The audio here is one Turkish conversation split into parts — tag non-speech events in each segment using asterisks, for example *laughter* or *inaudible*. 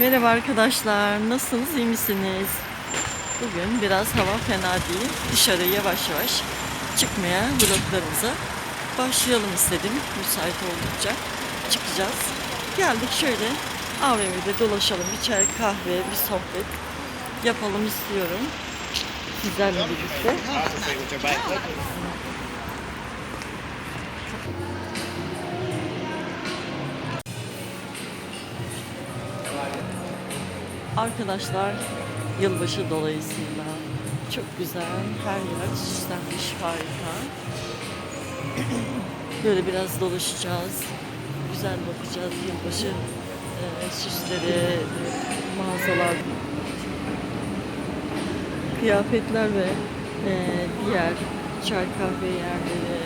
Merhaba arkadaşlar, nasılsınız, iyi misiniz? Bugün biraz hava fena değil. Dışarı yavaş yavaş çıkmaya, vloglarımıza başlayalım istedim. Müsait oldukça çıkacağız. Geldik şöyle AVM'de dolaşalım, bir çay, kahve, bir sohbet yapalım istiyorum. Sizlerle birlikte. Arkadaşlar yılbaşı dolayısıyla çok güzel her yer süslenmiş harika. *clears throat* Böyle biraz dolaşacağız. Güzel bakacağız yılbaşı e, süsleri, mağazalar, kıyafetler ve e, diğer çay kahve yerleri,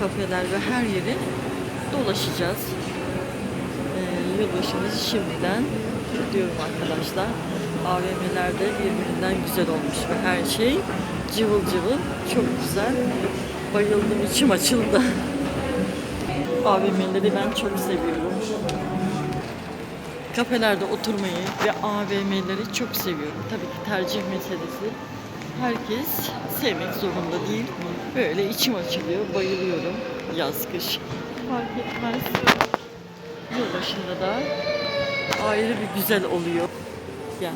kafeler ve her yeri dolaşacağız. E, yılbaşımızı şimdiden kutluyorum arkadaşlar. AVM'lerde birbirinden güzel olmuş ve her şey cıvıl cıvıl çok güzel. Bayıldım içim açıldı. AVM'leri ben çok seviyorum. Kafelerde oturmayı ve AVM'leri çok seviyorum. Tabii ki tercih meselesi. Herkes sevmek zorunda değil. Böyle içim açılıyor, bayılıyorum. Yaz kış fark etmez. Yılbaşında da ayrı bir güzel oluyor. Gel.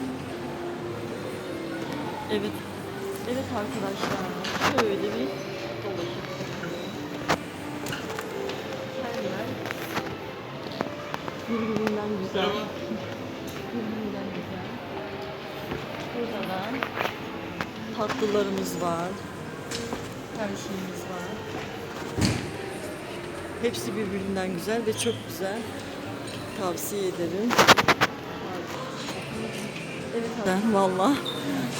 Evet. Evet arkadaşlar. Şöyle bir yer birbirinden güzel. Birbirinden güzel. Burada da tatlılarımız var. Her şeyimiz var. Hepsi birbirinden güzel ve çok güzel. Tavsiye ederim. Evet ben valla.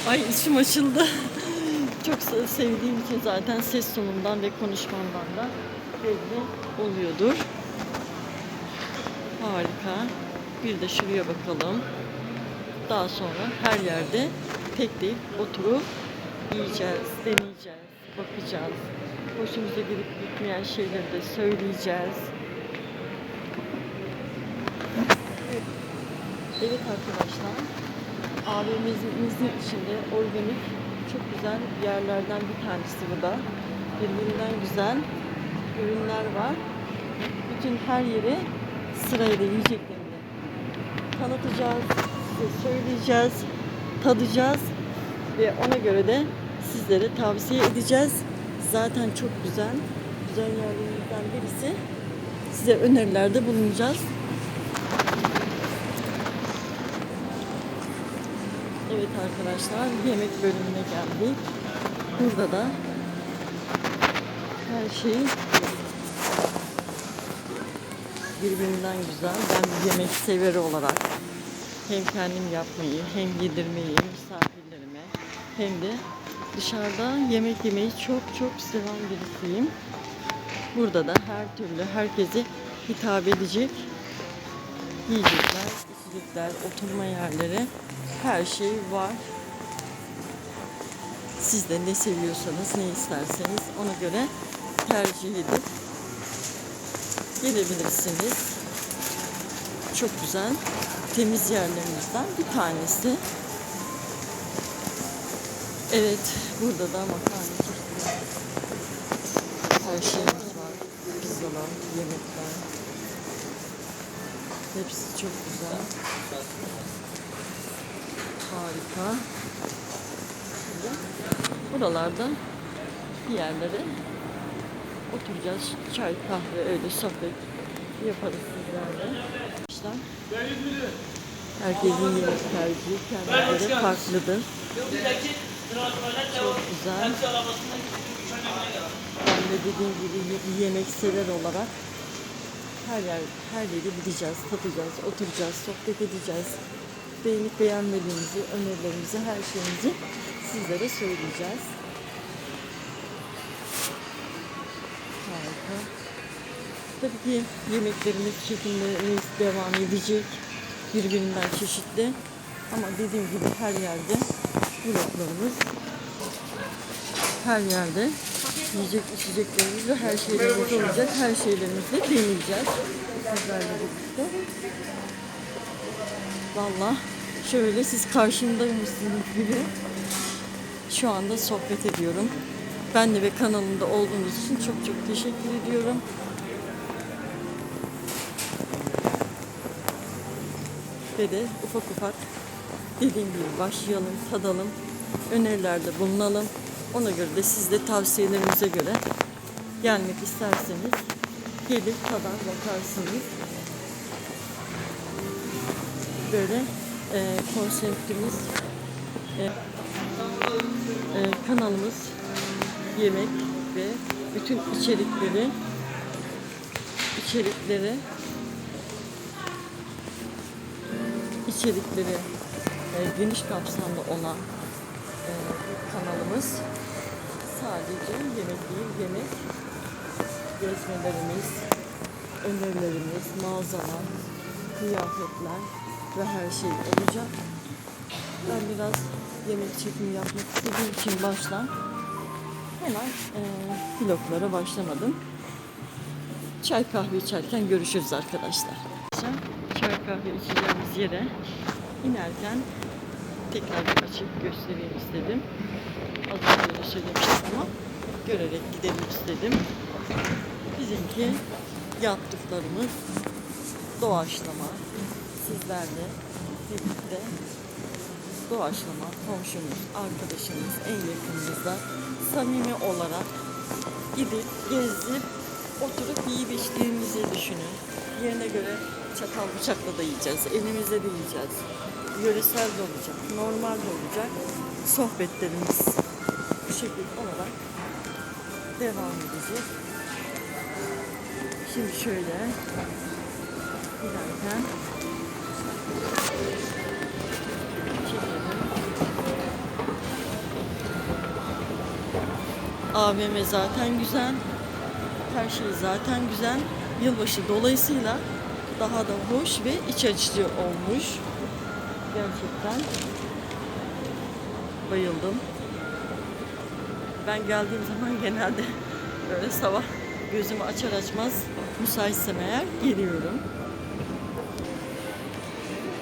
Ay içim açıldı. *laughs* Çok se- sevdiğim için zaten ses tonumdan ve konuşmamdan da belli oluyordur. Harika. Bir de şuraya bakalım. Daha sonra her yerde tek tek oturup yiyeceğiz, deneyeceğiz, bakacağız. Hoşumuza gidip gitmeyen şeyleri de söyleyeceğiz. Evet arkadaşlar, AVM'mizin içinde organik çok güzel yerlerden bir tanesi bu da. Birbirinden güzel ürünler var. Bütün her yeri sırayla yiyeceklerini tanıtacağız, söyleyeceğiz, tadacağız ve ona göre de sizlere tavsiye edeceğiz. Zaten çok güzel, güzel yerlerimizden birisi. Size önerilerde bulunacağız. Evet arkadaşlar yemek bölümüne geldik. Burada da her şey birbirinden güzel. Ben bir yemek severi olarak hem kendim yapmayı hem yedirmeyi misafirlerime hem de dışarıda yemek yemeyi çok çok seven birisiyim. Burada da her türlü herkese hitap edecek yiyecekler, içecekler, oturma yerleri her şey var. Siz de ne seviyorsanız, ne isterseniz ona göre tercih edip gelebilirsiniz. Çok güzel, temiz yerlerimizden bir tanesi. Evet, burada da makarna. Her şeyimiz var. Pizzalar, yemekler. Hepsi çok güzel. Harika. Buralarda bir yerlere oturacağız. Çay, kahve, öyle sohbet yaparız sizlerle. İşte herkesin tercihi kendine göre farklıdır. Çok güzel. Ben de dediğim gibi bir yemek sever olarak her yer, her yeri gideceğiz, tadacağız, oturacağız, sohbet edeceğiz. Beğenip beğenmediğimizi, önerilerimizi, her şeyimizi sizlere söyleyeceğiz. Harika. Tabii ki yemeklerimiz, çekimlerimiz devam edecek. Birbirinden çeşitli. Ama dediğim gibi her yerde vloglarımız her yerde yiyecek içeceklerimiz ve her şeylerimiz olacak. Her şeylerimizi deneyeceğiz. Sizlerle birlikte. Valla şöyle siz karşımdaymışsınız gibi şu anda sohbet ediyorum. Ben de ve kanalımda olduğunuz için çok çok teşekkür ediyorum. Ve de ufak ufak dediğim gibi başlayalım, tadalım, önerilerde bulunalım. Ona göre de siz de tavsiyelerinize göre gelmek isterseniz gelip tadar bakarsınız. Böyle e, konseptimiz e, e, kanalımız yemek ve bütün içerikleri içerikleri içerikleri e, geniş kapsamlı olan e, kanalımız. Sadece yemek değil yemek gezmelerimiz önerilerimiz mağazalar kıyafetler ve her şey olacak ben biraz yemek çekimi yapmak istediğim için baştan hemen e, vloglara başlamadım çay kahve içerken görüşürüz arkadaşlar çay kahve içeceğimiz yere inerken tekrar bir açıp göstereyim istedim. Az önce de söylemiştim ama görerek gidelim istedim. Bizimki yaptıklarımız doğaçlama. Sizlerle birlikte doğaçlama komşumuz, arkadaşımız, en yakınımızda samimi olarak gidip gezip oturup yiyip içtiğimizi düşünün. Yerine göre çatal bıçakla da yiyeceğiz, elimizle de yiyeceğiz. Yöresel de olacak, normal de olacak. Sohbetlerimiz bu şekilde olarak devam edecek. Şimdi şöyle giderken AVM zaten güzel. Her şey zaten güzel. Yılbaşı dolayısıyla daha da hoş ve iç açıcı olmuş. Gerçekten bayıldım. Ben geldiğim zaman genelde böyle sabah gözümü açar açmaz müsaitsem eğer geliyorum.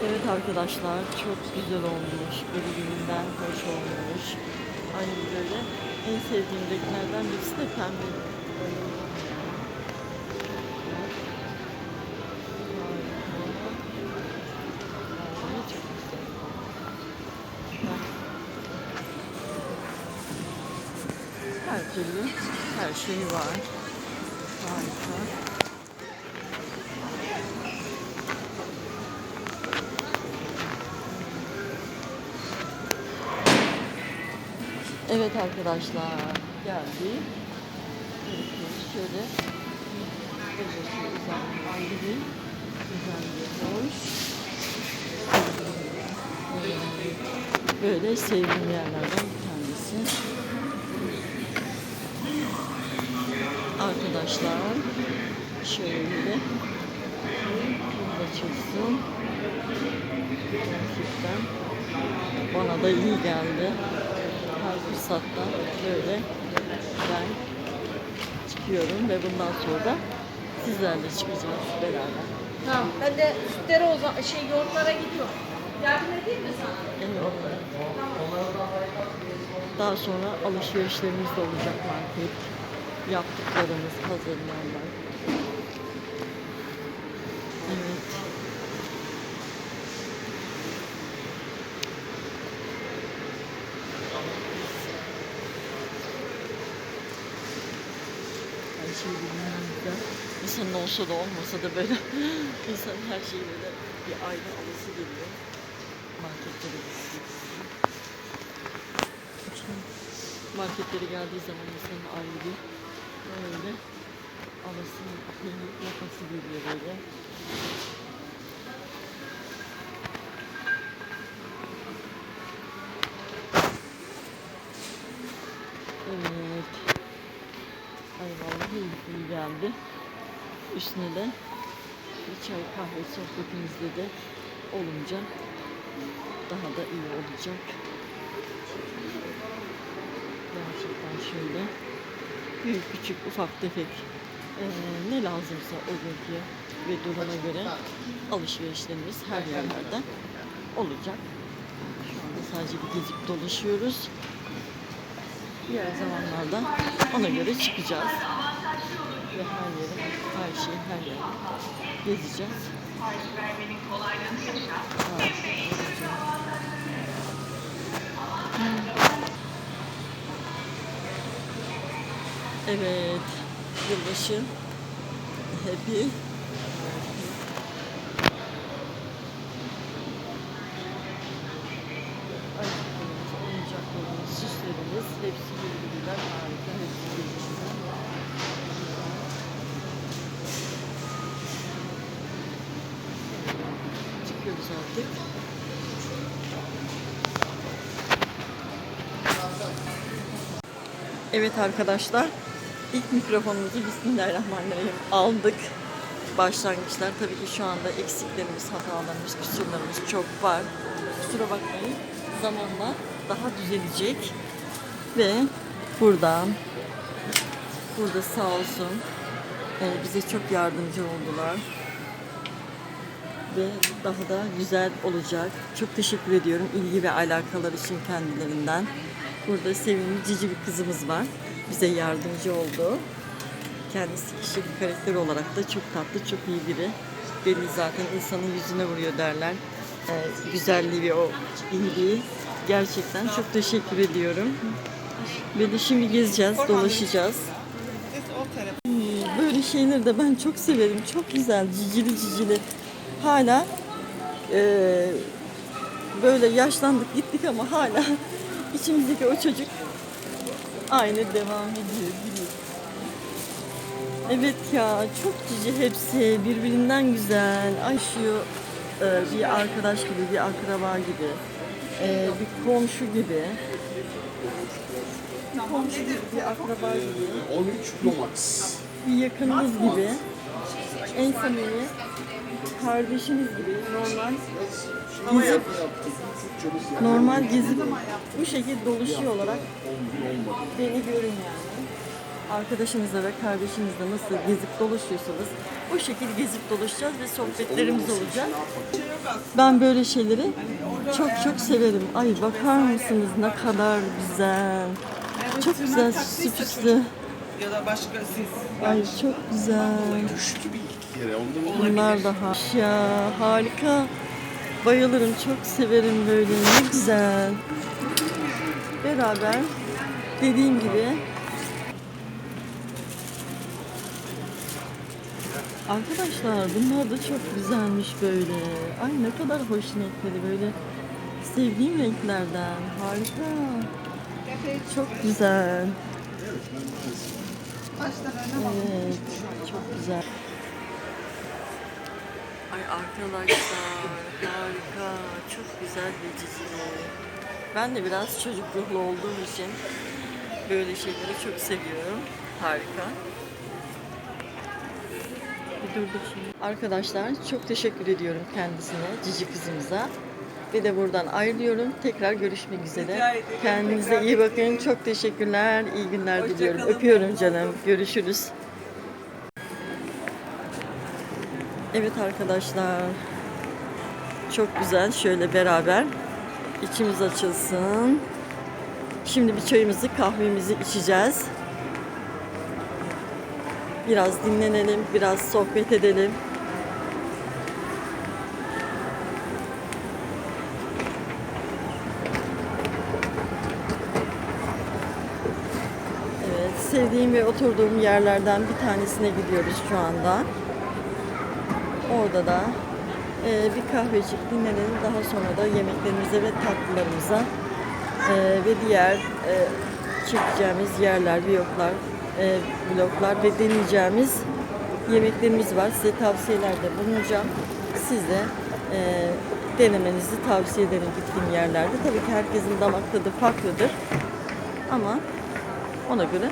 Evet arkadaşlar çok güzel olmuş. Birbirinden hoş olmuş. En sevdiğim renklerden birisi de pembe. Her türlü her şey var. Arkadaşlar. Bakıyoruz şöyle. Güzel bir hoş. Böyle sevdiğim yerlerden bir tanesi. Arkadaşlar şöyle burada çıksın. Gerçekten bana da iyi geldi. Fırsatta böyle ben çıkıyorum ve bundan sonra da sizlerle çıkacağız beraber. Tamam. Ben de sütlere o zaman şey yoğurtlara gidiyorum. Yardım edeyim mi sana? Evet. Daha sonra alışverişlerimiz de olacak market. Yaptıklarımız, hazırlayanlar. Evet. Her şey bilmem güzel. İnsanın olsa da olmasa da böyle *laughs* insan her şeyi böyle bir ayrı alısı geliyor. Marketlere gittiği Marketlere geldiği zaman insanın ayrı bir böyle alısı, yapası geliyor böyle. Evet. Ay vallahi iyi geldi. Üstüne de bir çay kahve sohbetimizde de olunca daha da iyi olacak. Gerçekten şöyle büyük küçük ufak tefek eee, ne lazımsa o günkü ve duruma göre alışverişlerimiz her yerlerde olacak. Şu anda sadece bir gezip dolaşıyoruz. Diğer zamanlarda ona göre çıkacağız. Ve her yeri, her şeyi her yeri gezeceğiz. Evet. Evet, yılbaşı happy. Ayakkabılarımız, oyuncaklarımız, süslerimiz hepsi birbirinden harika, hepsi birbirinden. Artık. Evet arkadaşlar, ilk mikrofonumuzu Bismillahirrahmanirrahim aldık. Başlangıçlar tabii ki şu anda eksiklerimiz, hatalarımız, kusurlarımız çok var. Kusura bakmayın. Zamanla daha düzelecek. Ve buradan, burada sağ olsun e, bize çok yardımcı oldular. Ve daha da güzel olacak. Çok teşekkür ediyorum ilgi ve alakalar için kendilerinden. Burada sevimli cici bir kızımız var. Bize yardımcı oldu. Kendisi kişilik karakter olarak da çok tatlı, çok iyi biri. Belli zaten insanın yüzüne vuruyor derler. Ee, güzelliği ve o iyiliği. Gerçekten çok teşekkür ediyorum. Ve de şimdi gezeceğiz, dolaşacağız. Böyle şeyleri de ben çok severim. Çok güzel, cicili cicili. Hala eee, böyle yaşlandık gittik ama hala *laughs* içimizdeki o çocuk aynı devam ediyor. biliyor. Evet ya çok cici hepsi birbirinden güzel. Ay şu e, bir arkadaş gibi, bir akraba gibi, e, bir komşu gibi. Bir komşu gibi, bir akraba gibi, 13 Pro Max. bir yakınımız gibi. En samimi kardeşimiz gibi normal gezip normal gezip bu şekilde dolaşıyor olarak beni görün yani. Arkadaşınızla ve kardeşinizle nasıl gezip dolaşıyorsanız o şekilde gezip dolaşacağız ve sohbetlerimiz olacak. Ben böyle şeyleri çok çok severim. Ay bakar mısınız ne kadar güzel. Çok güzel süslü. Ya da başka siz. Ay çok güzel. İki kere. Ondan Bunlar daha ya harika. Bayılırım çok severim böyle ne güzel. Beraber dediğim gibi Arkadaşlar bunlar da çok güzelmiş böyle. Ay ne kadar hoş renkleri böyle. Sevdiğim renklerden. Harika. Çok güzel. Evet, çok güzel. Ay arkadaşlar harika, çok güzel bir dizi. Ben de biraz çocuk ruhlu olduğum için böyle şeyleri çok seviyorum. Harika. Bir durduk şimdi. Arkadaşlar çok teşekkür ediyorum kendisine, cici kızımıza. Ve de buradan ayrılıyorum. Tekrar görüşmek üzere. Kendinize iyi bakın. Çok teşekkürler. İyi günler diliyorum. Öpüyorum canım. Görüşürüz. Evet arkadaşlar. Çok güzel. Şöyle beraber içimiz açılsın. Şimdi bir çayımızı, kahvemizi içeceğiz. Biraz dinlenelim, biraz sohbet edelim. Evet, sevdiğim ve oturduğum yerlerden bir tanesine gidiyoruz şu anda. Orada da e, bir kahvecik dinlenelim. Daha sonra da yemeklerimize ve tatlılarımıza e, ve diğer e, çekeceğimiz yerler, vloglar, e, vloglar ve deneyeceğimiz yemeklerimiz var. Size tavsiyelerde bulunacağım. Siz e, denemenizi tavsiye ederim gittiğim yerlerde. Tabii ki herkesin damak tadı farklıdır. Ama ona göre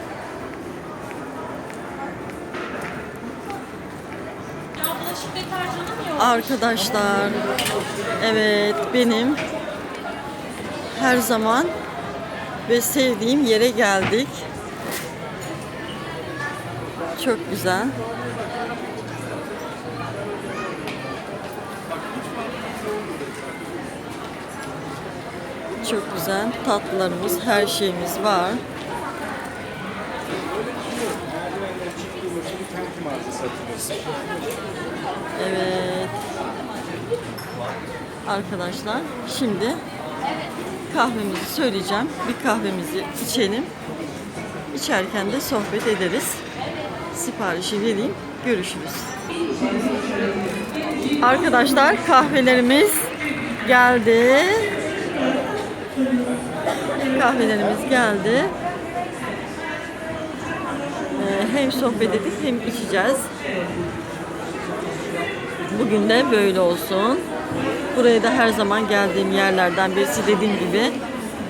şiddet harcanamıyor. Arkadaşlar, evet benim her zaman ve sevdiğim yere geldik. Çok güzel. Çok güzel. Tatlılarımız, her şeyimiz var. Evet. Arkadaşlar şimdi kahvemizi söyleyeceğim. Bir kahvemizi içelim. İçerken de sohbet ederiz. Siparişi vereyim. Görüşürüz. Arkadaşlar kahvelerimiz geldi. Kahvelerimiz geldi. Ee, hem sohbet edip hem içeceğiz. Bugün de böyle olsun. Buraya da her zaman geldiğim yerlerden birisi dediğim gibi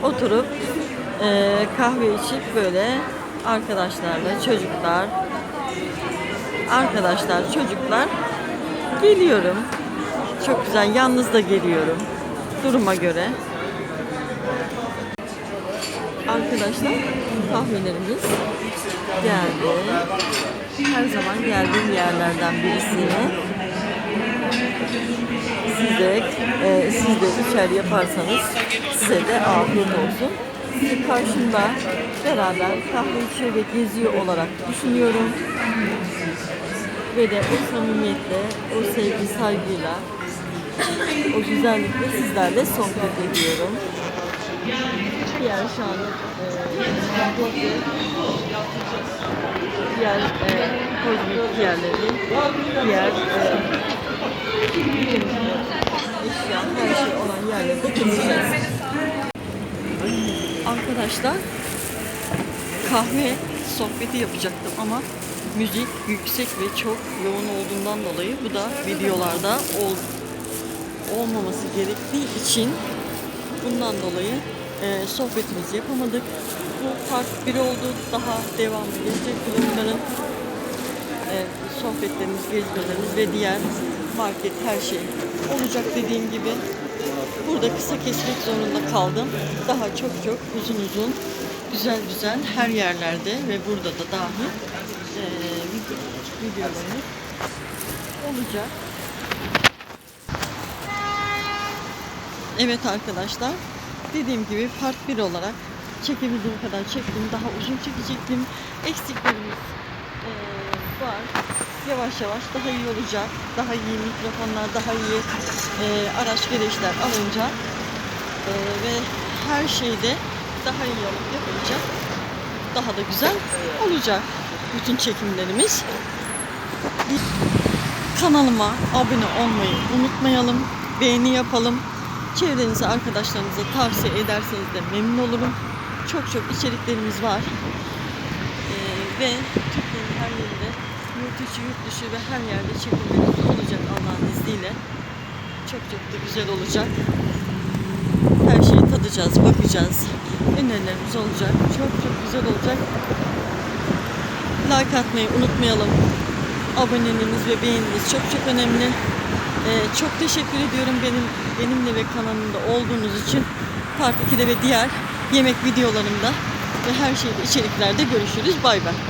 oturup e, kahve içip böyle arkadaşlarla çocuklar arkadaşlar çocuklar geliyorum. Çok güzel. Yalnız da geliyorum. Duruma göre. Arkadaşlar kahvelerimiz geldi. Her zaman geldiğim yerlerden birisi. Siz de, e, siz de içer yaparsanız size de afiyet olsun. Sizi karşımda beraber kahve içiyor ve geziyor olarak düşünüyorum. Ve de o samimiyetle, o sevgi, saygıyla, o güzellikle sizlerle sohbet ediyorum. Diğer şu an e, diğer e, yerleri, diğer e, her şey olan gezeceğiz. Arkadaşlar kahve sohbeti yapacaktım ama müzik yüksek ve çok yoğun olduğundan dolayı bu da videolarda ol, olmaması gerektiği için bundan dolayı e, sohbetimizi yapamadık. Bu part 1 oldu. Daha devamı gelecek bunların e, sohbetlerimiz, gezmelerimiz ve diğer market her şey olacak dediğim gibi. Burada kısa kesmek zorunda kaldım. Daha çok çok uzun uzun, güzel güzel her yerlerde ve burada da dahil e, video, videolarımız olacak. Evet arkadaşlar, dediğim gibi part 1 olarak çekebildiğim kadar çektim. Daha uzun çekecektim. Eksiklerimiz e, var. Yavaş yavaş daha iyi olacak. Daha iyi mikrofonlar, daha iyi e, araç gereçler alınca e, ve her şeyde daha iyi olup yapılacak. Daha da güzel olacak bütün çekimlerimiz. Kanalıma abone olmayı unutmayalım. Beğeni yapalım. Çevrenize, arkadaşlarınıza tavsiye ederseniz de memnun olurum. Çok çok içeriklerimiz var. Ee, ve Türkiye'nin her yerinde yurt içi, yurt dışı ve her yerde çekimlerimiz olacak Allah'ın izniyle. Çok çok da güzel olacak. Her şeyi tadacağız, bakacağız. Önerilerimiz olacak. Çok çok güzel olacak. Like atmayı unutmayalım. Aboneliğiniz ve beğeniniz çok çok önemli. Ee, çok teşekkür ediyorum benim benimle ve kanalımda olduğunuz için. Part 2'de ve diğer yemek videolarımda ve her şeyde içeriklerde görüşürüz. Bay bay.